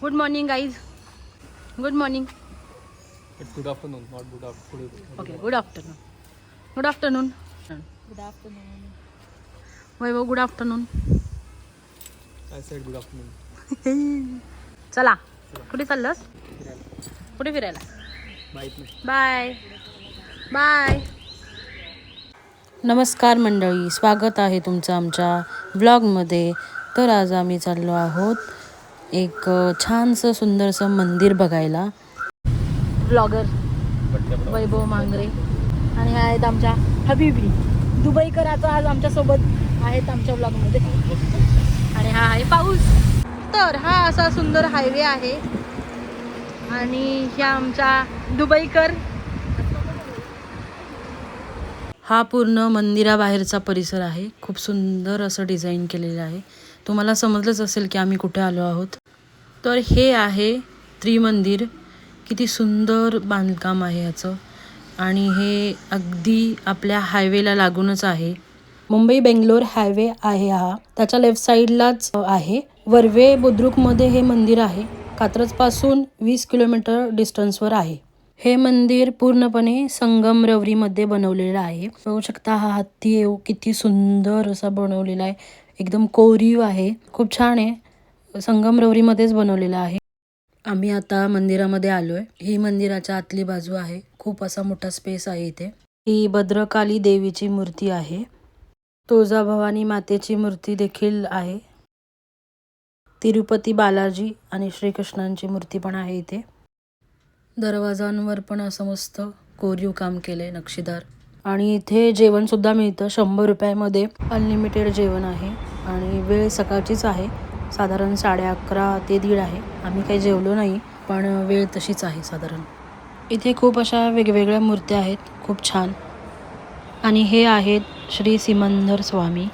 Good morning guys good morning It's good afternoon, not good afternoon. Okay good afternoon good afternoon good afternoon Vaibhav good afternoon I said good afternoon. चला कुठे चाललंस कुठे फिरायला bye bye नमस्कार मंडळी स्वागत आहे तुमचं आमच्या ब्लॉगमध्ये तर आज आम्ही चाललो आहोत एक छानसं सुंदरसं मंदिर बघायला. ब्लॉगर वैभव मांगरे. आणि आहेत आमच्या हबीबी. दुबईकराचा आज आमच्यासोबत आहेत आमच्या ब्लॉगमध्ये आणि हा आहे पाऊस. तर हा असा सुंदर हायवे आहे. आणि ह्या आमच्या दुबईकर. हा पूर्ण मंदिराबाहेरचा परिसर आहे. खूप सुंदर असं डिझाईन केलेलं आहे. तुम्हाला समजलंच असेल की आम्ही कुठे आलो आहोत. तर हे आहे त्रिमंदिर. किती सुंदर बांधकाम आहे याचं. आणि हे अगदी आपल्या हायवेला लागूनच आहे. मुंबई बेंगलोर हायवे आहे हा. त्याच्या लेफ्ट साईडलाच आहे. वर्वे बुद्रुकमध्ये हे मंदिर आहे. कात्रजपासून वीस किलोमीटर डिस्टन्सवर आहे. हे मंदिर पूर्णपणे संगमरवरीमध्ये बनवलेलं आहे. बघू शकता हा हत्ती येऊ किती सुंदर असा बनवलेला आहे. एकदम कोरीव आहे. खूप छान आहे. संगमरवरीमध्येच बनवलेलं आहे. आम्ही आता मंदिरामध्ये आलो आहे ही मंदिराच्या आतली बाजू आहे. खूप असा मोठा स्पेस आहे इथे. ही भद्रकाली देवीची मूर्ती आहे. तुळजाभवानी मातेची मूर्ती देखील आहे. तिरुपती बालाजी आणि श्रीकृष्णांची मूर्ती पण आहे इथे. दरवाजांवर पण असं मस्त कोरीव काम केलंय नक्षीदार. आणि इथे जेवण सुद्धा मिळतं. शंभर रुपयामध्ये अनलिमिटेड जेवण आहे. आणि वेळ सकाळचीच आहे. साधारण साडे अकरा ते दीड आहे. आम्ही काही जेवलो नाही पण वेळ तशीच आहे साधारण. इथे खूप अशा वेगवेगळ्या मूर्त्या आहेत. खूप छान. आणि हे आहेत श्री सिमंदर स्वामी.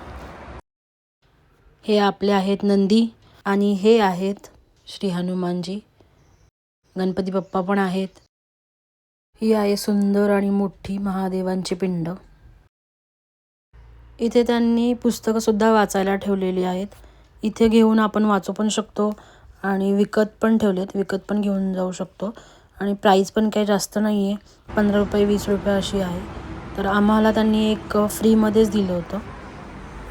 हे आपले आहेत नंदी आणि हे आहेत श्री हनुमानजी. गणपती बाप्पा पण आहेत. ही आहे सुंदर आणि मोठी महादेवांची पिंड. इथे त्यांनी पुस्तकंसुद्धा वाचायला ठेवलेली आहेत. इथे घेऊन आपण वाचू पण शकतो आणि विकत पण ठेवलेत. विकत पण घेऊन जाऊ शकतो. आणि प्राईस पण काही जास्त नाही आहे पंधरा रुपये वीस रुपये अशी आहे. तर आम्हाला त्यांनी एक फ्रीमध्येच दिलं होतं.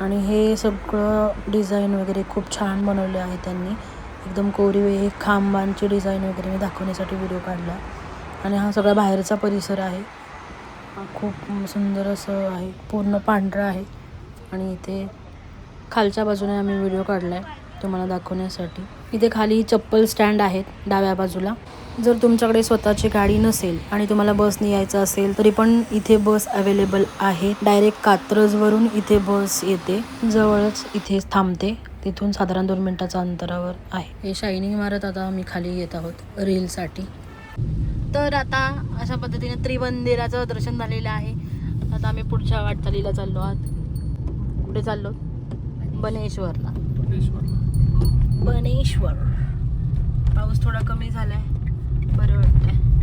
आणि हे सगळं डिझाईन वगैरे खूप छान बनवले आहे त्यांनी. एकदम कोरीव हे खांबांची डिझाईन वगैरे मी दाखवण्यासाठी व्हिडिओ काढला. आणि हा सगळा बाहेरचा परिसर आहे. हा खूप सुंदर असं आहे. पूर्ण पांढरं आहे. आणि इथे खालच्या बाजूने आम्ही व्हिडिओ काढला आहे तुम्हाला दाखवण्यासाठी. इथे खाली चप्पल स्टँड आहेत डाव्या बाजूला. जर तुमच्याकडे स्वतःची गाडी नसेल आणि तुम्हाला बसने यायचं असेल तरी पण इथे बस अवेलेबल आहे. डायरेक्ट कात्रजवरून इथे बस येते. जवळच इथे थांबते. तिथून साधारण दोन मिनटाच्या अंतरावर आहे. हे शायनिंग मारत आता आम्ही खाली येत आहोत. रीलसाठी तर आता अशा पद्धतीने त्रिमंदिराचं दर्शन झालेलं आहे. आता आम्ही पुढच्या वाटचालीला चाललो आहात. कुठे चाललो. बनेश्वरला. बनेश्वर. पाऊस थोडा कमी झालाय. बरं वाटतंय.